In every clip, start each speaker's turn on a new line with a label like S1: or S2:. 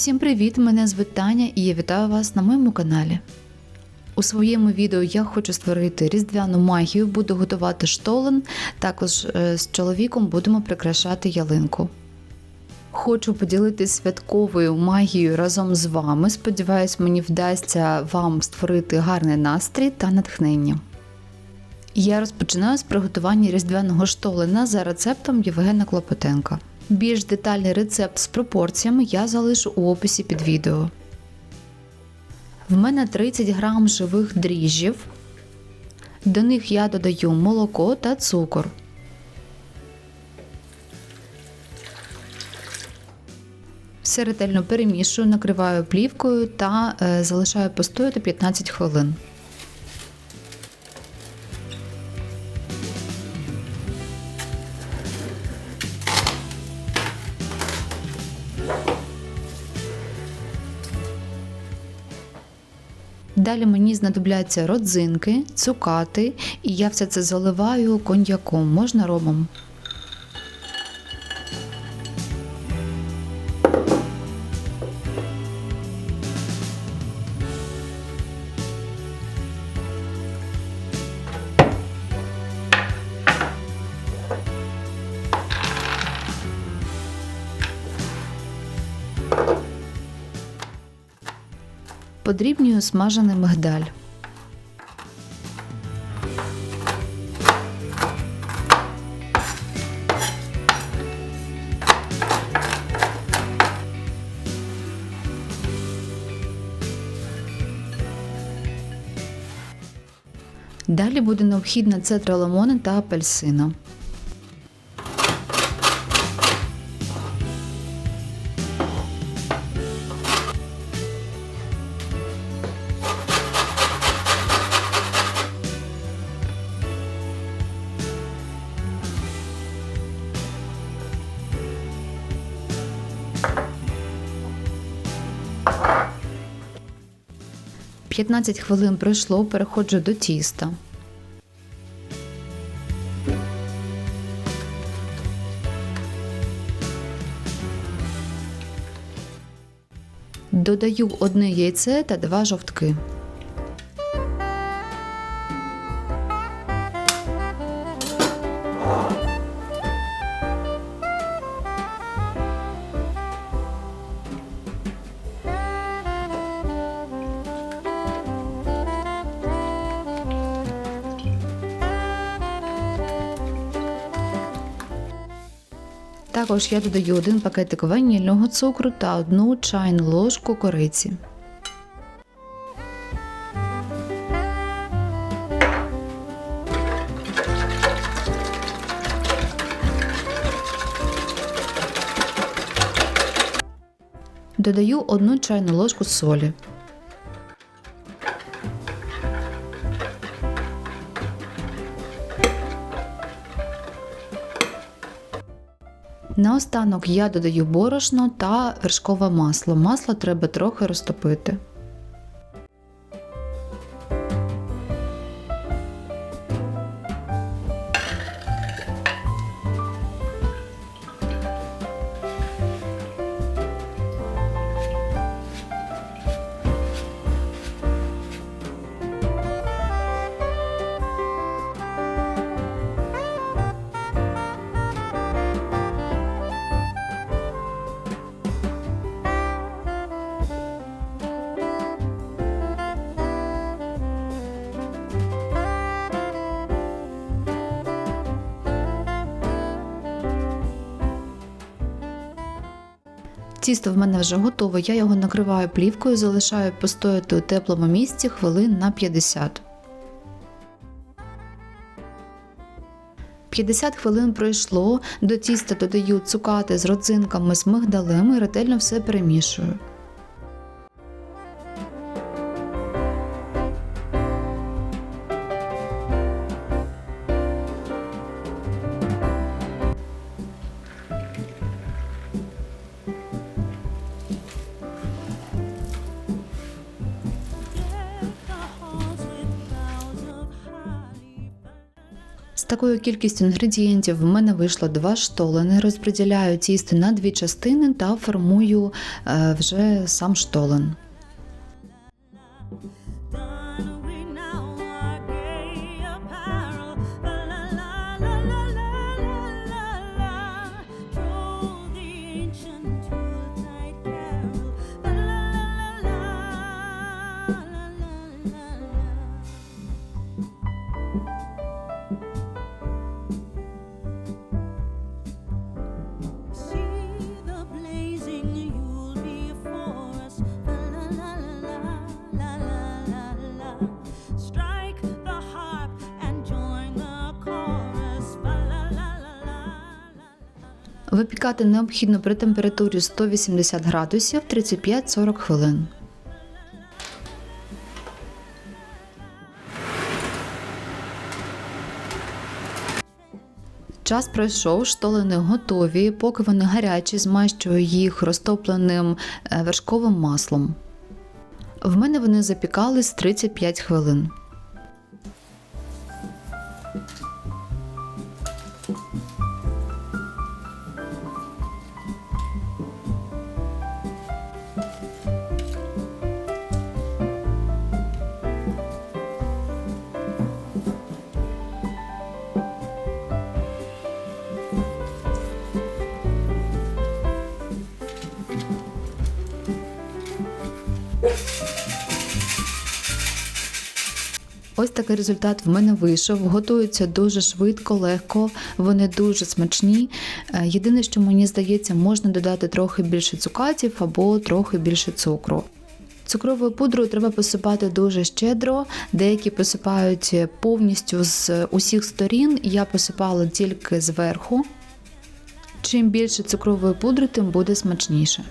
S1: Усім привіт! Мене звуть Таня і я вітаю вас на моєму каналі. У своєму відео я хочу створити різдвяну магію, буду готувати штолен, також е, з чоловіком будемо прикрашати ялинку. Хочу поділитися святковою магією разом з вами. Сподіваюсь, мені вдасться вам створити гарний настрій та натхнення. Я розпочинаю з приготування різдвяного штолена за рецептом Євгена Клопотенка. Більш детальний рецепт з пропорціями я залишу у описі під відео. В мене 30 грам живих дріжджів. До них я додаю молоко та цукор. Все ретельно перемішую, накриваю плівкою та е, залишаю постояти 15 хвилин. Далі мені знадобляться родзинки, цукати, і я все це заливаю коньяком, можна ромом. Подрібнюю смажений мигдаль. Далі буде необхідна цедра лимона та апельсина. П'ятнадцять хвилин пройшло, переходжу до тіста. Додаю одне яйце та два жовтки. Також я додаю один пакетик ванільного цукру та одну чайну ложку кориці. Додаю одну чайну ложку солі. Наостанок я додаю борошно та вершкове масло. Масло треба трохи розтопити. Тісто в мене вже готове, я його накриваю плівкою, залишаю постояти у теплому місці хвилин на 50. 50 хвилин пройшло, до тіста додаю цукати з родзинками з мигдалем і ретельно все перемішую.
S2: Такою кількістю інгредієнтів в мене вийшло два штолени. Розподіляю тісто на дві частини та формую е, вже сам штолен. Випікати необхідно при температурі 180 градусів 35-40 хвилин. Час пройшов, штолени готові. Поки вони гарячі, змащую їх розтопленим е, вершковим маслом. В мене вони запікались 35 хвилин. Такий результат в мене вийшов. Готуються дуже швидко, легко, вони дуже смачні. Е, Єдине, що мені здається, можна додати трохи більше цукатів або трохи більше цукру. Цукровою пудрою треба посипати дуже щедро. Деякі посипають повністю з усіх сторін. Я посипала тільки зверху. Чим більше цукрової пудри, тим буде смачніше.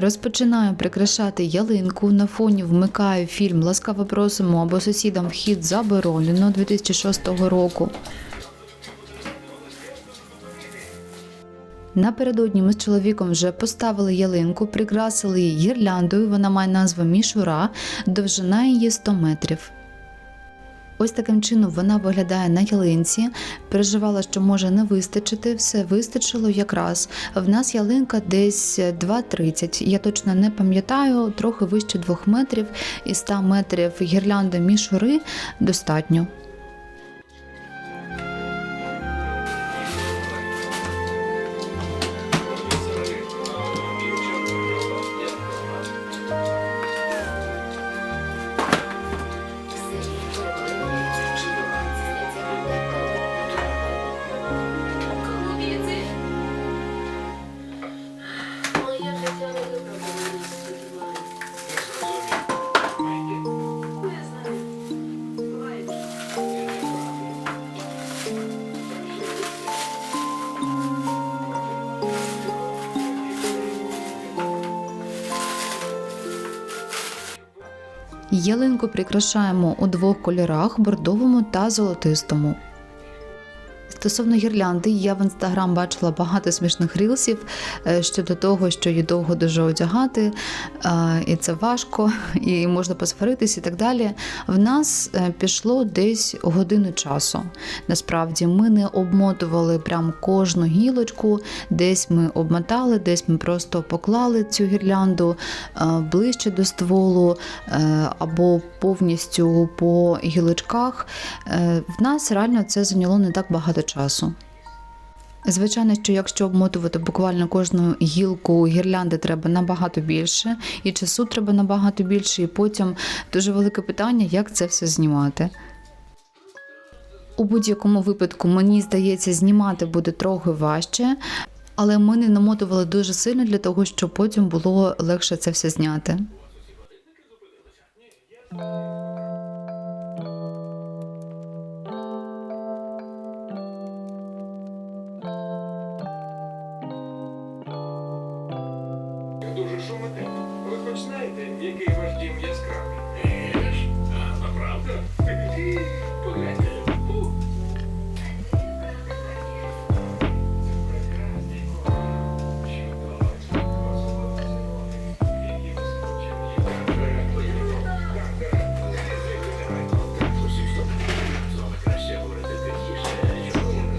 S2: Розпочинаю прикрашати ялинку. На фоні вмикаю фільм Ласкаво просимо або сусідам вхід заборонено 2006 року.
S1: Напередодні ми з чоловіком вже поставили ялинку, прикрасили її гірляндою. Вона має назву мішура, довжина її 100 метрів. Ось таким чином вона виглядає на ялинці. Переживала, що може не вистачити. Все вистачило якраз. В нас ялинка десь 2,30. Я точно не пам'ятаю, трохи вище 2 метрів і 100 метрів гірлянди мішури достатньо. Ялинку прикрашаємо у двох кольорах бордовому та золотистому. Стосовно гірлянди, я в інстаграм бачила багато смішних рілсів е, щодо того, що її довго дуже одягати, е, і це важко, і можна посваритись і так далі. В нас е, пішло десь годину часу. Насправді ми не обмотували прям кожну гілочку, десь ми обмотали, десь ми просто поклали цю гірлянду ближче до стволу або повністю по гілочках. В нас реально це зайняло не так багато часу. Звичайно, що якщо обмотувати буквально кожну гілку гірлянди треба набагато більше, і часу треба набагато більше, і потім дуже велике питання, як це все знімати. У будь-якому випадку, мені здається, знімати буде трохи важче, але ми не намотували дуже сильно для того, щоб потім було легше це все зняти.
S3: Шумите. Ви хоч знаєте, який ваш дім яскравий? Еж, а направда? Погляньте. Ух. Краще говорити тихіше. Чому не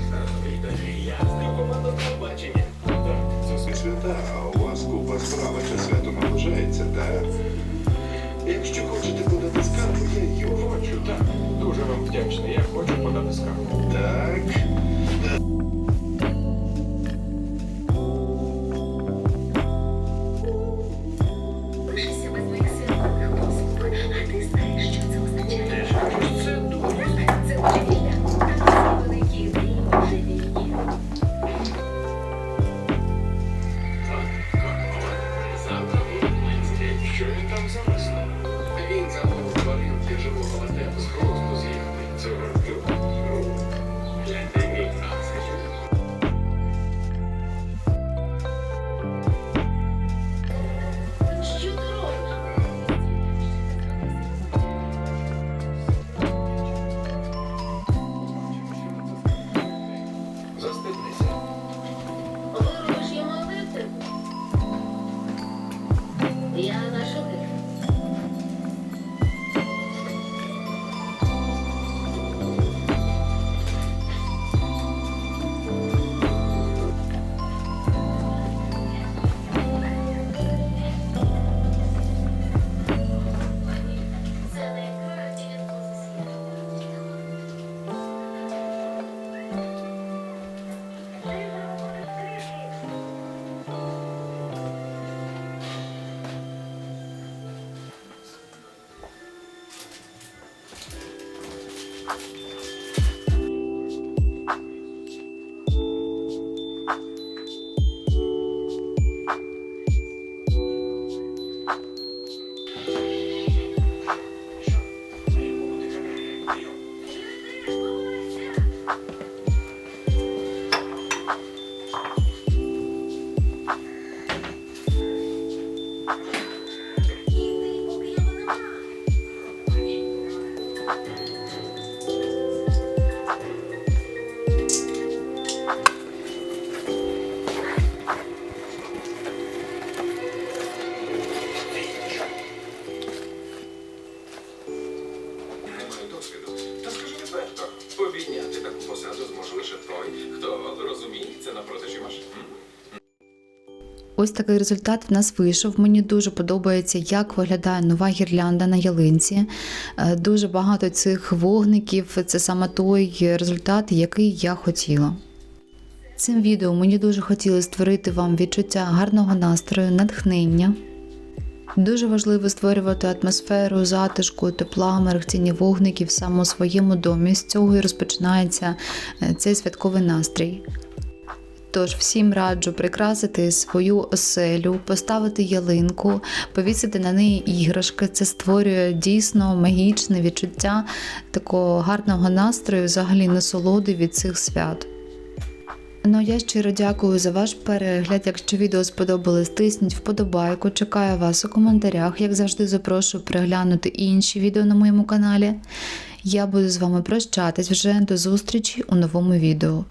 S3: сказати? Я з команда телебачення. Так, це
S4: Свята, а у вас купа справи чи свято наближається, так? Якщо хочете подати скаргу, я її хочу.
S3: Так, дуже вам вдячний. Я хочу подати скаргу.
S4: Так.
S1: Ось такий результат в нас вийшов. Мені дуже подобається, як виглядає нова гірлянда на ялинці. Е, Дуже багато цих вогників. Це саме той результат, який я хотіла. Цим відео мені дуже хотілося створити вам відчуття гарного настрою, натхнення. Дуже важливо створювати атмосферу затишку, тепла, мерехтіння вогників саме у своєму домі. З цього і розпочинається е, цей святковий настрій. Тож всім раджу прикрасити свою оселю, поставити ялинку, повісити на неї іграшки. Це створює дійсно магічне відчуття такого гарного настрою, взагалі насолоди від цих свят. Ну я щиро дякую за ваш перегляд. Якщо відео сподобалось, тисніть вподобайку. Чекаю вас у коментарях. Як завжди, запрошую переглянути інші відео на моєму каналі. Я буду з вами прощатись вже до зустрічі у новому відео.